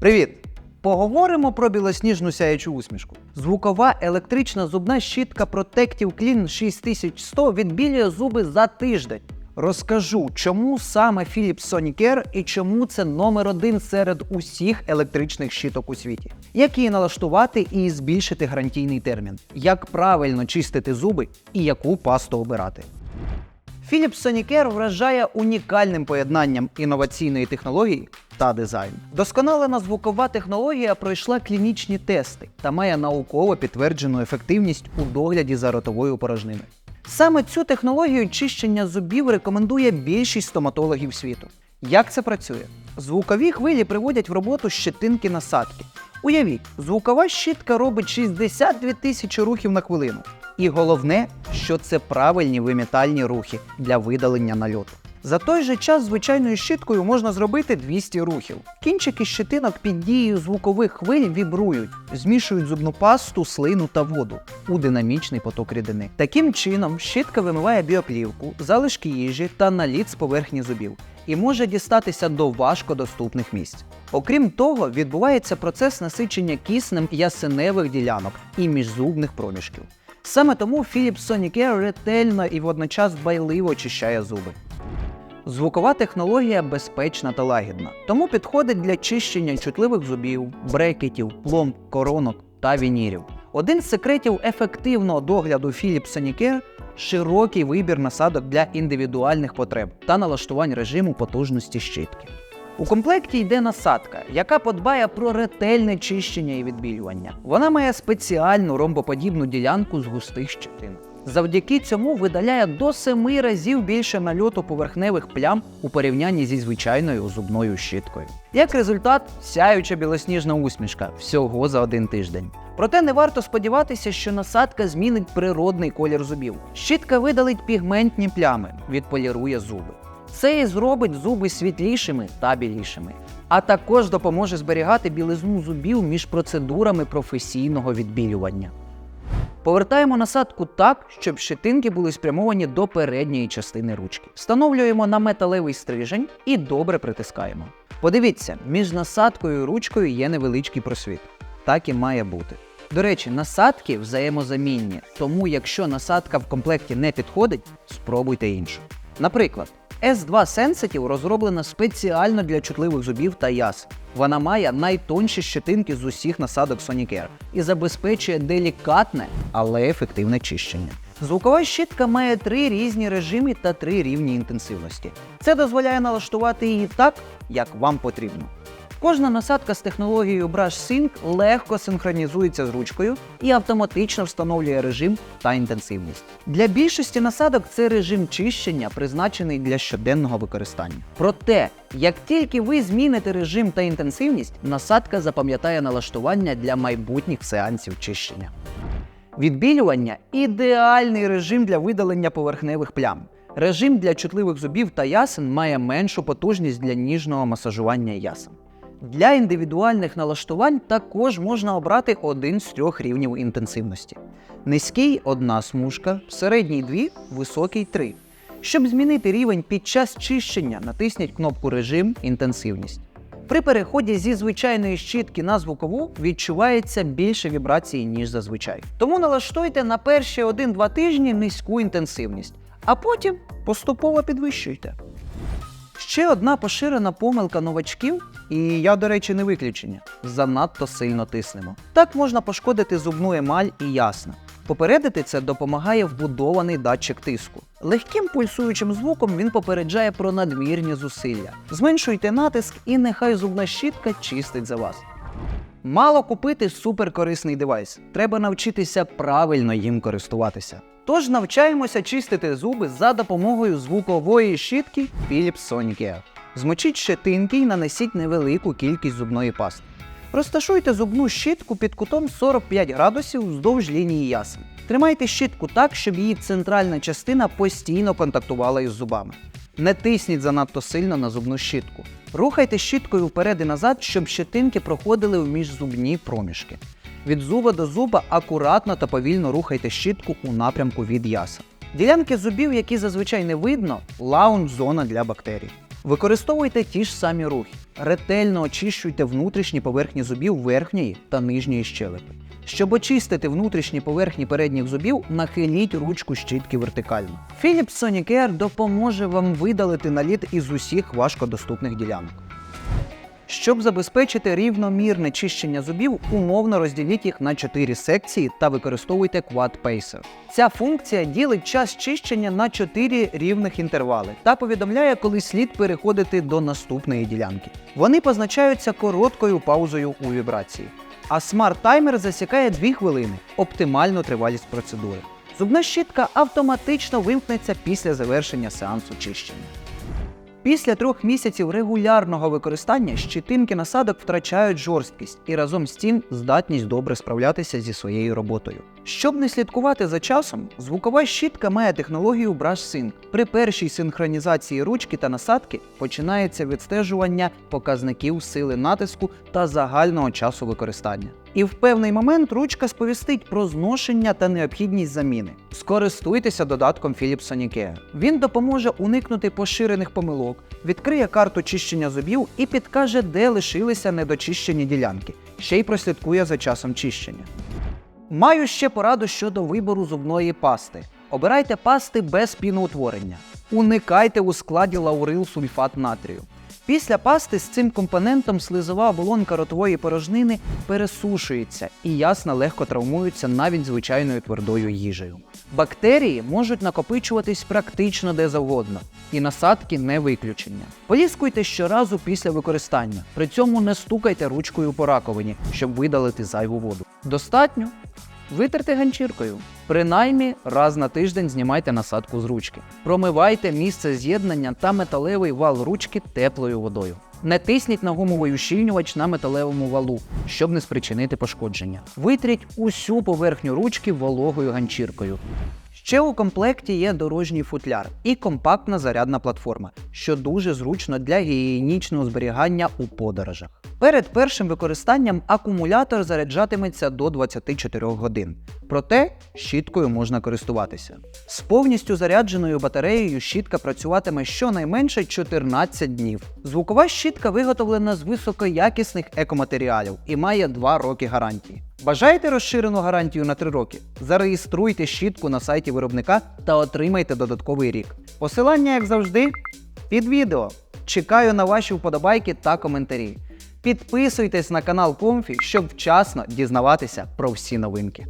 Привіт! Поговоримо про білосніжну сяючу усмішку. Звукова електрична зубна щітка Protective Clean 6100 відбілює зуби за тиждень. Розкажу, чому саме Philips Sonicare і чому це номер один серед усіх електричних щіток у світі. Як її налаштувати і збільшити гарантійний термін, як правильно чистити зуби і яку пасту обирати. Philips Sonicare вражає унікальним поєднанням інноваційної технології та дизайну. Досконалена звукова технологія пройшла клінічні тести та має науково підтверджену ефективність у догляді за ротовою порожниною. Саме цю технологію чищення зубів рекомендує більшість стоматологів світу. Як це працює? Звукові хвилі приводять в роботу щетинки насадки. Уявіть, звукова щітка робить 62 тисячі рухів на хвилину. І головне, що це правильні вимітальні рухи для видалення нальоту. За той же час звичайною щіткою можна зробити 200 рухів. Кінчики щетинок під дією звукових хвиль вібрують, змішують зубну пасту, слину та воду у динамічний поток рідини. Таким чином, щітка вимиває біоплівку, залишки їжі та наліт з поверхні зубів і може дістатися до важкодоступних місць. Окрім того, відбувається процес насичення киснем ясеневих ділянок і міжзубних проміжків. Саме тому Philips Sonicare ретельно і водночас дбайливо очищає зуби. Звукова технологія безпечна та лагідна, тому підходить для чищення чутливих зубів, брекетів, пломб, коронок та вінірів. Один з секретів ефективного догляду Philips Sonicare – широкий вибір насадок для індивідуальних потреб та налаштувань режиму потужності щітки. У комплекті йде насадка, яка подбає про ретельне чищення і відбілювання. Вона має спеціальну ромбоподібну ділянку з густих щетин. Завдяки цьому видаляє до 7 разів більше нальоту поверхневих плям у порівнянні зі звичайною зубною щіткою. Як результат, сяюча білосніжна усмішка всього за один тиждень. Проте не варто сподіватися, що насадка змінить природний колір зубів. Щітка видалить пігментні плями, відполірує зуби. Це і зробить зуби світлішими та білішими, а також допоможе зберігати білизну зубів між процедурами професійного відбілювання. Повертаємо насадку так, щоб щетинки були спрямовані до передньої частини ручки. Встановлюємо на металевий стрижень і добре притискаємо. Подивіться, між насадкою і ручкою є невеличкий просвіт. Так і має бути. До речі, насадки взаємозамінні, тому якщо насадка в комплекті не підходить, спробуйте іншу. Наприклад, S2 Sensitive розроблена спеціально для чутливих зубів та яс. Вона має найтонші щетинки з усіх насадок Sonicare і забезпечує делікатне, але ефективне чищення. Звукова щітка має три різні режими та три рівні інтенсивності. Це дозволяє налаштувати її так, як вам потрібно. Кожна насадка з технологією Brush Sync легко синхронізується з ручкою і автоматично встановлює режим та інтенсивність. Для більшості насадок це режим чищення, призначений для щоденного використання. Проте, як тільки ви зміните режим та інтенсивність, насадка запам'ятає налаштування для майбутніх сеансів чищення. Відбілювання ідеальний режим для видалення поверхневих плям. Режим для чутливих зубів та ясен має меншу потужність для ніжного масажування ясен. Для індивідуальних налаштувань також можна обрати один з трьох рівнів інтенсивності: низький одна смужка, середній дві, високий три. Щоб змінити рівень під час чищення, натисніть кнопку Режим інтенсивність. При переході зі звичайної щітки на звукову відчувається більше вібрації, ніж зазвичай. Тому налаштуйте на перші 1-2 тижні низьку інтенсивність, а потім поступово підвищуйте. Ще одна поширена помилка новачків, і я, до речі, не виключення. Занадто сильно тиснемо. Так можна пошкодити зубну емаль і ясно. Попередити це допомагає вбудований датчик тиску. Легким пульсуючим звуком він попереджає про надмірні зусилля. Зменшуйте натиск і нехай зубна щітка чистить за вас. Мало купити суперкорисний девайс. Треба навчитися правильно їм користуватися. Тож навчаємося чистити зуби за допомогою звукової щітки Philips Sonicare. Змочіть щетинки і нанесіть невелику кількість зубної пасти. Розташуйте зубну щітку під кутом 45 градусів вздовж лінії ясен. Тримайте щітку так, щоб її центральна частина постійно контактувала із зубами. Не тисніть занадто сильно на зубну щітку. Рухайте щіткою вперед і назад, щоб щетинки проходили в міжзубні проміжки. Від зуба до зуба акуратно та повільно рухайте щітку у напрямку від яса. Ділянки зубів, які зазвичай не видно, лаунж-зона для бактерій. Використовуйте ті ж самі рухи. Ретельно очищуйте внутрішні поверхні зубів верхньої та нижньої щелепи. Щоб очистити внутрішні поверхні передніх зубів, нахиліть ручку щітки вертикально. Philips Sonicare допоможе вам видалити наліт із усіх важкодоступних ділянок. Щоб забезпечити рівномірне чищення зубів, умовно розділіть їх на 4 секції та використовуйте Quad Pacer. Ця функція ділить час чищення на 4 рівних інтервали та повідомляє, коли слід переходити до наступної ділянки. Вони позначаються короткою паузою у вібрації. А смарт-таймер засікає 2 хвилини оптимальну тривалість процедури. Зубна щітка автоматично вимкнеться після завершення сеансу чищення. Після трьох місяців регулярного використання щитинки насадок втрачають жорсткість і разом з тим здатність добре справлятися зі своєю роботою. Щоб не слідкувати за часом, звукова щітка має технологію Brush Sync. При першій синхронізації ручки та насадки починається відстежування показників сили натиску та загального часу використання. І в певний момент ручка сповістить про зношення та необхідність заміни. Скористуйтеся додатком Philips Sonicare. Він допоможе уникнути поширених помилок, відкриє карту чищення зубів і підкаже, де лишилися недочищені ділянки, ще й прослідкує за часом чищення. Маю ще пораду щодо вибору зубної пасти. Обирайте пасти без піноутворення. Уникайте у складі лаурил сульфат натрію. Після пасти з цим компонентом слизова оболонка ротової порожнини пересушується і ясна легко травмуються навіть звичайною твердою їжею. Бактерії можуть накопичуватись практично де завгодно, і насадки не виключення. Поліскуйте щоразу після використання, при цьому не стукайте ручкою по раковині, щоб видалити зайву воду. Достатньо Витерти ганчіркою. Принаймні раз на тиждень знімайте насадку з ручки. Промивайте місце з'єднання та металевий вал ручки теплою водою. Не тисніть на гумовий ущільнювач на металевому валу, щоб не спричинити пошкодження. Витріть усю поверхню ручки вологою ганчіркою. Ще у комплекті є дорожній футляр і компактна зарядна платформа, що дуже зручно для гігієнічного зберігання у подорожах. Перед першим використанням акумулятор заряджатиметься до 24 годин. Проте щіткою можна користуватися. З повністю зарядженою батареєю щітка працюватиме щонайменше 14 днів. Звукова щітка виготовлена з високоякісних екоматеріалів і має 2 роки гарантії. Бажаєте розширену гарантію на 3 роки? Зареєструйте щітку на сайті виробника та отримайте додатковий рік. Посилання, як завжди, під відео. Чекаю на ваші вподобайки та коментарі. Підписуйтесь на канал Комфі, щоб вчасно дізнаватися про всі новинки.